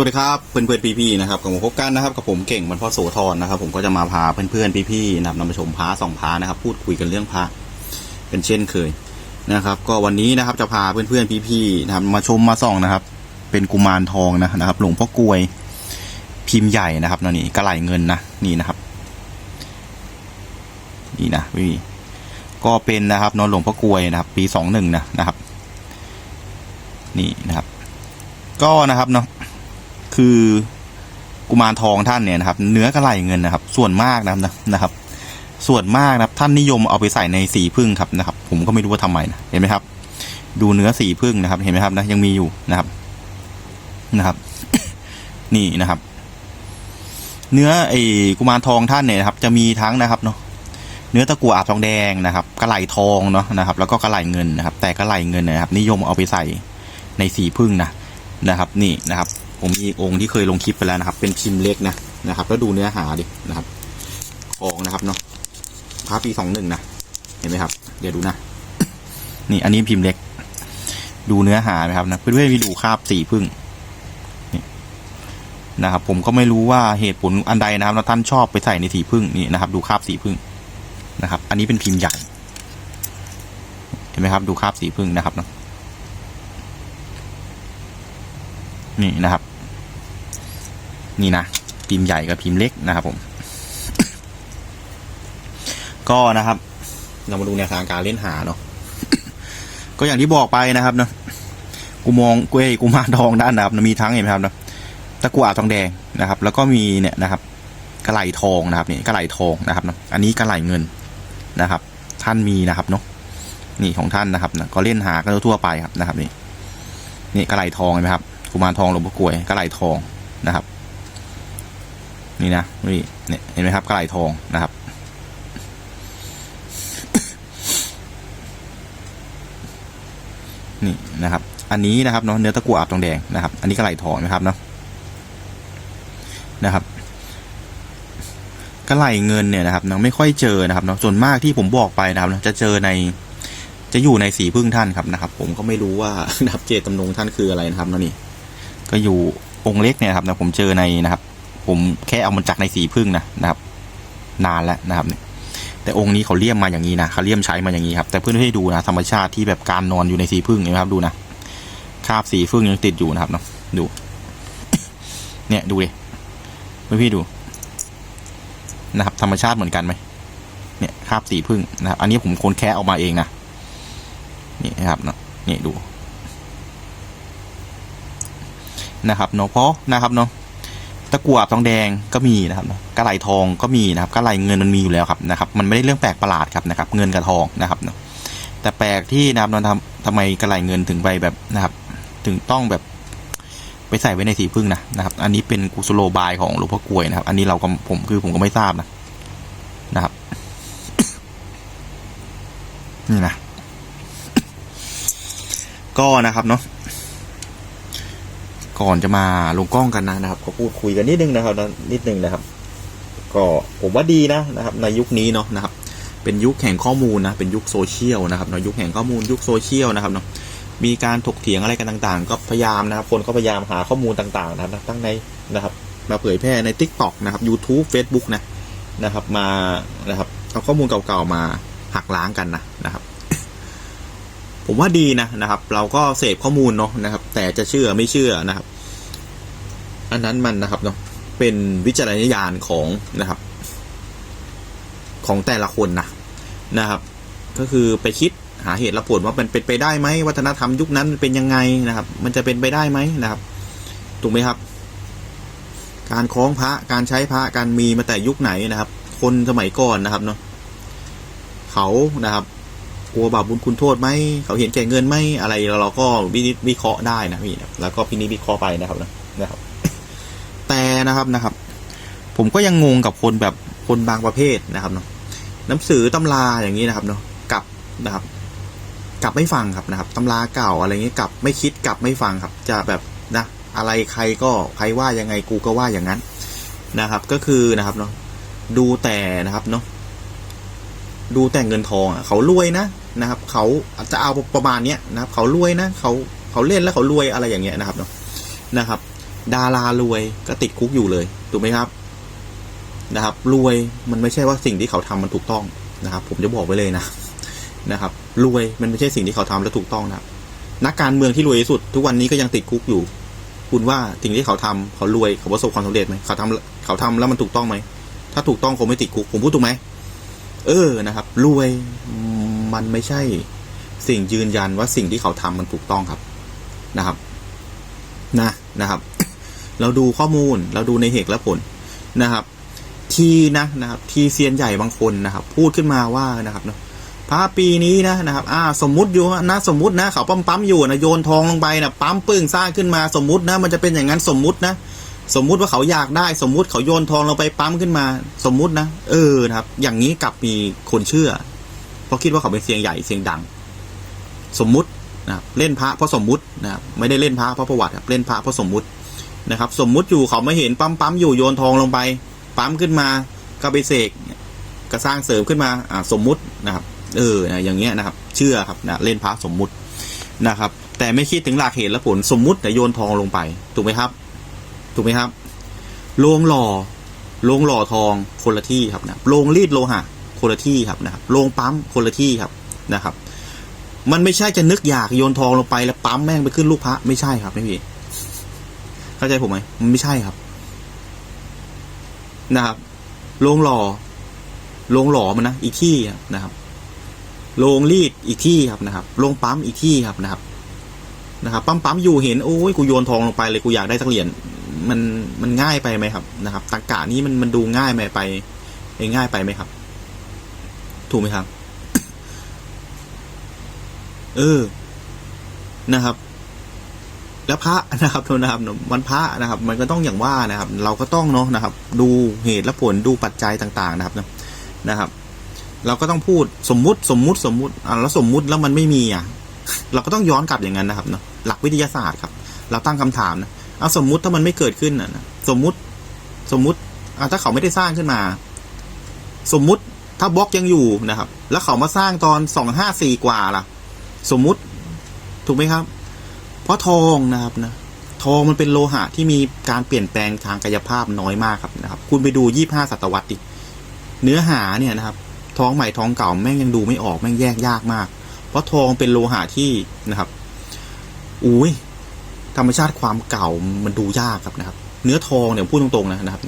สวัสดีครับเพื่อนเพื่อนๆพี่ๆนะครับกับผมพบกันนะครับกับผมเก่งบรรพโสธรนะครับ ผมก็จะมาพาเพื่อนเพื่อนๆพี่ๆนะครับนำมาชมพระสองพระนะครับ พูดคุยกันเรื่องพระเป็นเช่นเคยนะครับ ก็วันนี้นะครับจะพาเพื่อนเพื่อนๆพี่ๆนะครับมาชมมาส่องนะครับ เป็นกุมารทองนะนะครับ หลวงพ่อกลวยพิมพ์ใหญ่นะครับนี่กระไหลเงินนะนี่นะครับ นี่นะพี่ก็เป็นนะครับนอนหลวงพ่อกลวยนะครับ ปีสองหนึ่งนะนะครับ นี่นะครับ ก็นะครับเนาะ คือกุมารทองท่านเนี่ยนะครับ เนื้อกระไหลเงินนะครับ ส่วนมากนะครับนะครับ ส่วนมากนะครับ ท่านนิยมเอาไปใส่ในสีพึ่งครับนะครับ ผมก็ไม่รู้ว่าทำไมนะเห็นไหมครับ ดูเนื้อสีพึ่งนะครับ เห็นไหมครับนะยังมีอยู่นะครับนะครับ นี่นะครับ เนื้อไอ้กุมารทองท่านเนี่ยนะครับ จะมีทั้งนะครับเนาะเนื้อตะกั่วอาบทองแดงนะครับกระไหลทองเนาะนะครับ แล้วก็กระไหลเงินนะครับ แต่กระไหลเงินนะครับ นิยมเอาไปใส่ในสีพึ่งนะนะครับ นี่นะครับ ผมมีองค์ที่เคยลงคลิปไปแล้วนะครับ เป็นพิมพ์เล็กนะนะครับ แล้วดูเนื้อหาดินะครับทองนะครับเนาะพระปีสองหนึ่งนะเห็นไหมครับ เดี๋ยวดูนะ นี่อันนี้พิมพ์เล็ก ดูเนื้อหาไหมครับนะเพื่อนๆมีดูคาบสีพึ่งนะครับ ผมก็ไม่รู้ว่าเหตุผลอันใดนะครับท่านชอบไปใส่ในสีพึ่งนี่นะครับ ดูคาบสีพึ่งนะครับ อันนี้เป็นพิมพ์ใหญ่เห็นไหมครับ ดูคาบสีพึ่งนะครับเนาะนี่นะครับ นี่นะพิมพ์ใหญ่กับพิมพ์เล็กนะครับผม ก็นะครับ เรามาดูแนวทางการเล่นหาเนาะก็อย่างที่บอกไปนะครับเนาะกูมองเก้ยกูมาทองด้านนะครับมีทั้งเห็นไหมครับเนาะตะกั่วอาบทองแดงนะครับ แล้วก็มีเนี่ยนะครับกระไหลทองนะครับนี่กระไหลทองนะครับเนาะอันนี้กระไหลเงินนะครับ ท่านมีนะครับเนาะนี่ของท่านนะครับนะก็เล่นหากันทั่วไปครับนะครับนี่นี่กระไหลทองเห็นไหมครับกุมารทองหลวงพ่อกลวยกระไหลทองนะครับ นี่นะนี่เนี่ยเห็นไหมครับกระไหลทองนะครับ นี่นะครับ อันนี้นะครับเนาะเนื้อตะกั่วอาบทองแดงนะครับ อันนี้กระไหลทองนะครับเนาะนะครับกระไหลเงินเนี่ยนะครับเนาะไม่ค่อยเจอนะครับเนาะส่วนมากที่ผมบอกไปนะครับจะเจอในจะอยู่ในสีพึ่งท่านครับนะครับ ผมก็ไม่รู้ว่านะครับเจตจำนงท่านคืออะไรนะครับเนาะนี่ก็อยู่องค์เล็กเนี่ยครับนะผมเจอในนะครับ ผมแค่เอามันจากในสีพึ่งนะนะครับ นานแล้วนะครับแต่องค์นี้เขาเลี่ยมมาอย่างนี้นะเขาเลี่ยมใช้มาอย่างนี้ครับ แต่เพื่อนให้ดูนะธรรมชาติที่แบบการนอนอยู่ในสีพึ่งนะครับ ดูนะคาบสีพึ่งยังติดอยู่นะครับเนาะดู เนี่ยดูเลยเพื่อนพี่ดูนะครับ ธรรมชาติเหมือนกันไหมเนี่ยคาบสีพึ่งนะครับอันนี้ผมค้นแค่ออกมาเองนะนี่นะครับเนาะนี่ดูนะครับเนาะเพราะนะครับเนาะ ตะกั่วทองแดงก็มีนะครับกระไหลทองก็มีนะครับกระไหลเงินมันมีอยู่แล้วครับนะครับ มันไม่ได้เรื่องแปลกประหลาดครับนะครับ เงินกับทองนะครับแต่แปลกที่นะครับเราทำทำไมกระไหลเงินถึงไปแบบนะครับ ถึงต้องแบบไปใส่ไว้ในสีพึ่งนะนะครับ อันนี้เป็นกุศโลบายของหลวงพ่อกลวยนะครับ อันนี้เราก็ผมคือผมก็ไม่ทราบนะนะครับ นี่นะก็นะครับเนาะ ก่อนจะมาลงกล้องกันนะนะครับ ก็พูดคุยกันนิดนึงนะครับนิดนึงนะครับ ก็ผมว่าดีนะนะครับ ในยุคนี้เนาะนะครับ เป็นยุคแห่งข้อมูลนะเป็นยุคโซเชียลนะครับเนาะยุคแห่งข้อมูลยุคโซเชียลนะครับเนาะมีการถกเถียงอะไรกันต่างๆ ก็พยายามนะครับ คนก็พยายามหาข้อมูลต่างๆ นะครับตั้งในนะครับ มาเผยแพร่ใน Tik t o อกนะครับ YouTube Facebook นะนะครับ มานะครับเอาข้อมูลเก่าๆมาหักล้างกันนะนะครับ ผมว่าดีนะนะครับ เราก็เสพข้อมูลเนาะนะครับ แต่จะเชื่อไม่เชื่อนะครับ อันนั้นมันนะครับเนาะเป็นวิจารณญาณของนะครับ ของแต่ละคนนะนะครับ ก็คือไปคิดหาเหตุและผลว่ามันเป็นไปได้ไหมวัฒนธรรมยุคนั้นมันเป็นยังไงนะครับ มันจะเป็นไปได้ไหมนะครับถูกไหมครับ การคล้องพระการใช้พระการมีมาแต่ยุคไหนนะครับ คนสมัยก่อนนะครับเนาะเขานะครับ กลัวบาปบุญคุณโทษไหมเขาเห็นแก่เงินไหมอะไรเราก็วินิจวิเคราะห์ได้นะพี่นะแล้วก็พินิจวิเคราะห์ไปนะครับนะนะครับ แต่นะครับนะครับ ผมก็ยังงงกับคนแบบคนบางประเภทนะครับเนาะหนังสือตำราอย่างนี้นะครับเนาะกลับนะครับ กลับไม่ฟังครับนะครับตำราเก่าอะไรเงี้ยกลับไม่คิดกลับไม่ฟังครับ จะแบบนะ อะไรใครก็ใครว่ายังไงกูก็ว่าอย่างนั้นนะครับ ก็คือนะครับเนาะดูแต่นะครับเนาะ ดูแต่เงินทองอะเขารวยนะนะครับเขาอาจจะเอาประมาณเนี้ยนะครับเขารวยนะเขาเขาเล่นแล้วเขารวยอะไรอย่างเงี้ยนะครับเนาะนะครับ ดารารวยก็ติดคุกอยู่เลยถูกไหมครับนะครับ รวยมันไม่ใช่ว่าสิ่งที่เขาทำมันถูกต้องนะครับ ผมจะบอกไว้เลยนะนะครับ รวยมันไม่ใช่สิ่งที่เขาทำแล้วถูกต้องนะครับนักการเมืองที่รวยที่สุด ทุกวันนี้ก็ยังติดคุกอยู่ คุณว่าสิ่งที่เขาทำเขารวยเขาประสบความสำเร็จไหมเขาทำเขาทำแล้วมันถูกต้องไหมถ้าถูกต้องคงไม่ติดคุกผมพูดถูกไหม เออนะครับ รวยมันไม่ใช่ สิ่งยืนยันว่าสิ่งที่เขาทำมันถูกต้องครับนะครับ นะนะครับ เราดูข้อมูลเราดูในเหตุและผลนะครับ ทีนะนะครับ ทีเซียนใหญ่บางคนนะครับ พูดขึ้นมาว่านะครับเนาะพระปีนี้นะนะครับ อ่า สมมุติอยู่นะสมมุตินะ เขาปั๊มปั๊มอยู่นะโยนทองลงไปนะปั๊มปึ้งสร้างขึ้นมาสมมุตินะ มันจะเป็นอย่างนั้นสมมุตินะ สมมุติว่าเขาอยากได้ สมมุติเขาโยนทองลงไปปั๊มขึ้นมา สมมุตินะเออนะครับ อย่างนี้กลับมีคนเชื่อ เพราะคิดว่าเขาเป็นเสียงใหญ่เสียงดัง สมมุตินะครับเล่นพระเพราะสมมุตินะครับไม่ได้เล่นพระเพราะประวัติครับเล่นพระเพราะสมมุตินะครับ สมมุติอยู่เขาไม่เห็นปั๊มปั๊มอยู่โยนทองลงไป ปั๊มขึ้นมาก็ไปเสกก็สร้างเสริมขึ้นมาอ่าสมมุตินะครับ เออนะอย่างเงี้ยนะครับ เชื่อครับนะเล่นพระสมมุตินะครับ แต่ไม่คิดถึงหลักเหตุและผลสมมุติแต่โยนทองลงไปถูกไหมครับ ถูกไหมครับโรงหล่อโรงหล่อทองคนละที่ครับนะโรงรีดโลหะคนละที่ครับนะครับโรงปั๊มคนละที่ครับนะครับ มันไม่ใช่จะนึกอยากโยนทองลงไปแล้วปั๊มแม่งไปขึ้นลูกพระไม่ใช่ครับไม่พี่เข้าใจผมไหมมันไม่ใช่ครับ นะครับโรงหล่อโรงหล่อมันนะอีกที่นะครับโรงรีดอีกที่ครับนะครับโรงปั๊มอีกที่ครับนะครับนะครับปั๊มปั๊มอยู่เห็นโอ้ยกูโยนทองลงไปเลยกูอยากได้สักเหรียญ มันมันง่ายไปไหมครับนะครับตรกกะนี้มันมันดูง่ายไหมไปง่ายไปไหมครับ ถูกไหมครับ เออนะครับ แล้วพระนะครับโทษนะครับมันพระนะครับ มันก็ต้องอย่างว่านะครับ เราก็ต้องเนาะนะครับ ดูเหตุและผลดูปัจจัยต่าง ๆ นะครับนะครับ เราก็ต้องพูดสมมุติสมมุติสมมุติอ่าแล้วสมมุติแล้วมันไม่มีอะ เราก็ต้องย้อนกลับอย่างนั้นนะครับเนาะหลักวิทยาศาสตร์ครับ เราตั้งคำถามนะ เอาสมมุติถ้ามันไม่เกิดขึ้นอะสมมุติสมมุติอ่าถ้าเขาไม่ได้สร้างขึ้นมา สมมุติถ้าบล็อกยังอยู่นะครับ แล้วเขามาสร้างตอนสองห้าสี่กว่าล่ะ สมมุติถูกไหมครับ เพราะทองนะครับนะทองมันเป็นโลหะที่มีการเปลี่ยนแปลงทางกายภาพน้อยมากครับนะครับ คุณไปดูยี่ห้าศตวรรษดิเนื้อหาเนี่ยนะครับ ทองใหม่ทองเก่าแม่งยังดูไม่ออกแม่งแยกยากมาก เพราะทองเป็นโลหะที่นะครับอุ้ย ธรรมชาติความเก่ามันดูยากครับนะครับ เนื้อทองเนี่ยพูดตรงๆนะนะครับ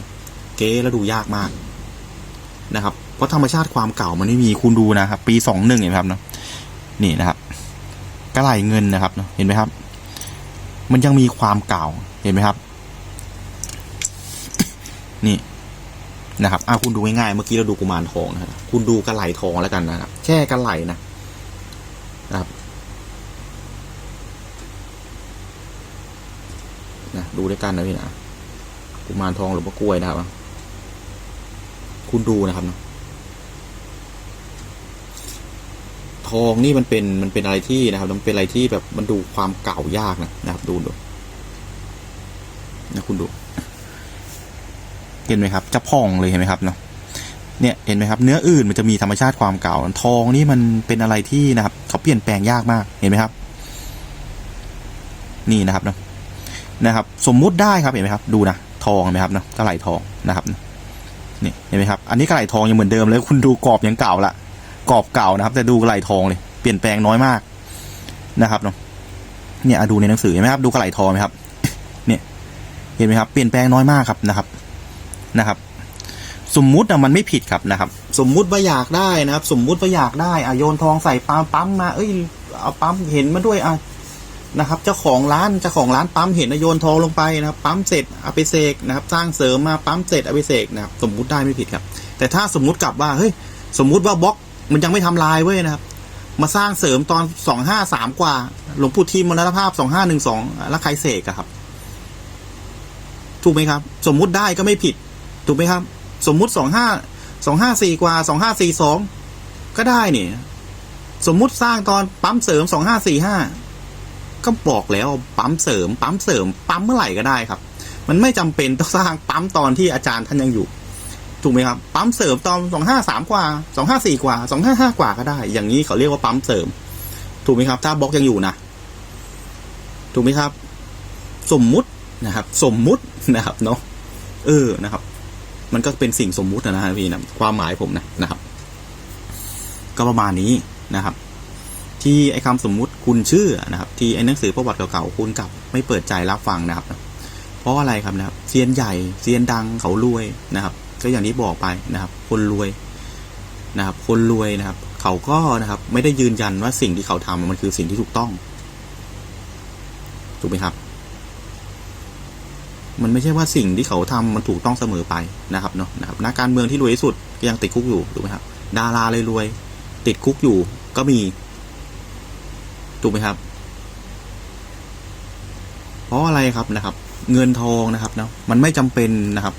เก๊แล้วดูยากมากนะครับ เพราะธรรมชาติความเก่ามันไม่มีคุณดูนะครับ ปีสองหนึ่งเห็นไหมครับเนาะนี่นะครับกระไหลเงินนะครับเห็นไหมครับ มันยังมีความเก่าเห็นไหมครับ นี่นะครับอ่าคุณดูง่ายๆเมื่อกี้เราดูกุมารทองนะครับคุณดูกระไหลทองแล้วกันนะครับแค่กระไหลนะนะครับนะ ดูด้วยกันนะพี่นะกุมารทองหรือว่ากล้วยนะครับ คุณดูนะครับนะทองนี่มันเป็นมันเป็นอะไรที่นะครับ มันเป็นอะไรที่แบบมันดูความเก่ายากนะนะครับ ดูดูนะคุณดู เห็นไหมครับ จะพองเลยเห็นไหมครับเนาะเนี่ยเห็นไหมครับ เนื้ออื่นมันจะมีธรรมชาติความเก่าทองนี่มันเป็นอะไรที่นะครับเขาเปลี่ยนแปลงยากมากเห็นไหมครับ นี่นะครับเนาะ นะครับ สมมุติได้ครับเห็นไหมครับ ดูนะทองเห็นไหมครับเนาะกระไหลทองนะครับนี่เห็นไหมครับ อันนี้กระไหลทองยังเหมือนเดิมเลย คุณดูกรอบยังเก่าละกรอบเก่านะครับ แต่ดูกระไหลทองเลย เปลี่ยนแปลงน้อยมากนะครับเนาะเนี่ยดูในหนังสือเห็นไหมครับดูกระไหลทองไหมครับ เนี่ยเห็นไหมครับ เปลี่ยนแปลงน้อยมากครับนะครับนะครับ สมมุติอะมันไม่ผิดครับนะครับ สมมุติว่าอยากได้นะครับ สมมุติว่าอยากได้อะโยนทองใส่ปั๊มปั๊มมาเอ้ยเอาปั๊มเห็นมาด้วยอะ นะครับ เจ้าของร้านเจ้าของร้านปั๊มเห็นโยนทองลงไปนะครับ ปั๊มเสร็จเอาไปเสกนะครับ สร้างเสริมมาปั๊มเสร็จเอาไปเสกนะครับ สมมุติได้ไม่ผิดครับ แต่ถ้าสมมุติกลับว่าเฮ้ยสมมุติว่าบล็อกมันยังไม่ทำลายเว้ยนะครับ มาสร้างเสริมตอนสองห้าสามกว่าหลวงปู่ทีมมรณภาพสองห้าหนึ่งสองแล้วใครเสกอะครับ ถูกไหมครับ สมมุติได้ก็ไม่ผิด ถูกไหมครับ สมมุติสองห้าสองห้าสี่กว่าสองห้าสี่สองก็ได้เนี่ยสมมุติสร้างตอนปั๊มเสริมสองห้าสี่ห้า ก็บอกแล้วปั๊มเสริม ปั๊มเสริม ปั๊มเมื่อไหร่ก็ได้ครับ มันไม่จำเป็นต้องสร้างปั๊มตอนที่อาจารย์ท่านยังอยู่ ถูกไหมครับ ปั๊มเสริมตอนสองห้าสามกว่าสองห้าสี่กว่าสองห้าห้ากว่าก็ได้ อย่างนี้เขาเรียกว่าปั๊มเสริม ถูกไหมครับ ถ้าบล็อกยังอยู่นะ ถูกไหมครับ สมมุตินะครับ สมมุตินะครับเนาะ เออ นะครับ มันก็เป็นสิ่งสมมุตินะฮะพี่นะ ความหมายผมนะนะครับ ก็ประมาณนี้นะครับ ที่ไอ้คำสมมุติคุณเชื่อนะครับ ที่ไอ้หนังสือประวัติเก่าๆคุณกลับไม่เปิดใจรับฟังนะครับ เพราะอะไรครับนะครับเซียนใหญ่เซียนดังเขารวยนะครับ ก็อย่างที่บอกไปนะครับ คนรวยนะครับ คนรวยนะครับ เขาก็นะครับ ไม่ได้ยืนยันว่าสิ่งที่เขาทำมันคือสิ่งที่ถูกต้องถูกไหมครับ มันไม่ใช่ว่าสิ่งที่เขาทำมันถูกต้องเสมอไปนะครับเนาะนะครับนักการเมืองที่รวยที่สุดยังติดคุกอยู่ถูกไหมครับ ดาราเลยรวย ติดคุกอยู่ก็มี ถูกไหมครับ เพราะอะไรครับนะครับ เงินทองนะครับเนาะมันไม่จำเป็นนะครับ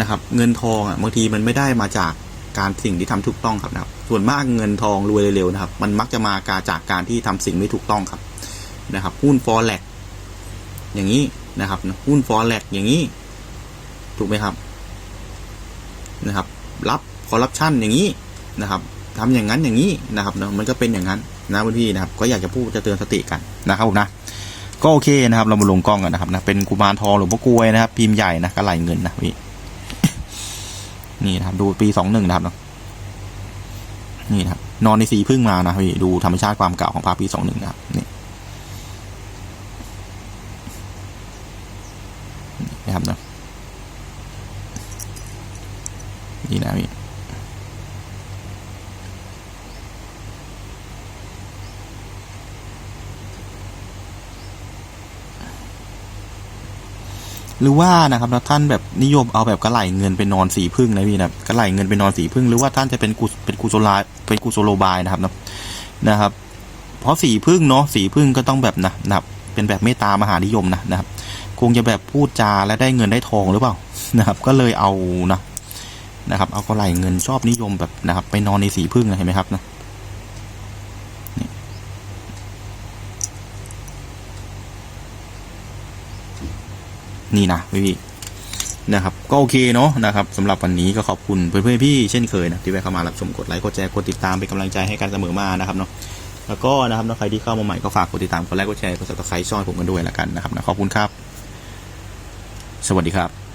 นะครับ เงินทองอะบางทีมันไม่ได้มาจากการสิ่งที่ทำถูกต้องครับนะครับ ส่วนมากเงินทองรวยเร็วๆนะครับ มันมักจะมาการจากการที่ทำสิ่งไม่ถูกต้องครับนะครับหุ้นฟอร์แลกอย่างนี้นะครับหุ้นฟอร์แลกอย่างนี้ ถูกไหมครับนะครับ รับคอร์รัปชันอย่างนี้นะครับทำอย่างนั้นอย่างนี้นะครับเนาะมันก็เป็นอย่างนั้น นะพี่นะครับก็อยากจะพูดจะเตือนสติกันนะครับผมนะก็โอเคนะครับ เรามาลงกล้องกันนะครับนะเป็นกุมารทองหลวงพ่อกลวยนะครับ พิมพ์ใหญ่นะกระไหลเงินนะพี่นี่นะครับ ดูปีสองหนึ่งนะครับเนาะนี่นะครับนอนในสีพึ่งมานะพี่ดูธรรมชาติความเก่าของพระปีสองหนึ่งนะครับนี่นะครับเนาะนี่นะพี่ ห รือว่านะครับท่านแบบนิยมเอาแบบกระไหลเงินไปนอนสีพึ่งนะพี่นะกระไหลเงินไปนอนสีพึ่งหรือว่าท่านจะเป็นกุเป็นกุศลาเป็นกุศโลบายนะครับนะนะครับ เพราะสีพึ่งเนาะสีพึ่งก็ต้องแบบนะนะครับเป็นแบบเมตตามหานิยมนะนะครับ คงจะแบบพูดจาและได้เงินได้ทองหรือเปล่านะครับ ก็เลยเอานะนะครับ เอากระไหลเงินชอบนิยมแบบนะครับ ไปนอนในสีพึ่งนะเห็นไหมครับนะ นี่นะพี่นะครับ ก็โอเคเนาะนะครับสำหรับวันนี้ก็ขอบคุณเพื่อนๆพี่เช่นเคยนะที่แวะเข้ามารับชมกดไลค์กดแชร์กดติดตามเป็นกำลังใจให้กันเสมอมานะครับเนาะแล้วก็นะครับใครที่เข้ามาใหม่ก็ฝากกดติดตามกดไลค์กดแชร์กดซับสไครต์ช่องผมกันด้วยละกันนะครับนะขอบคุณครับ สวัสดีครับ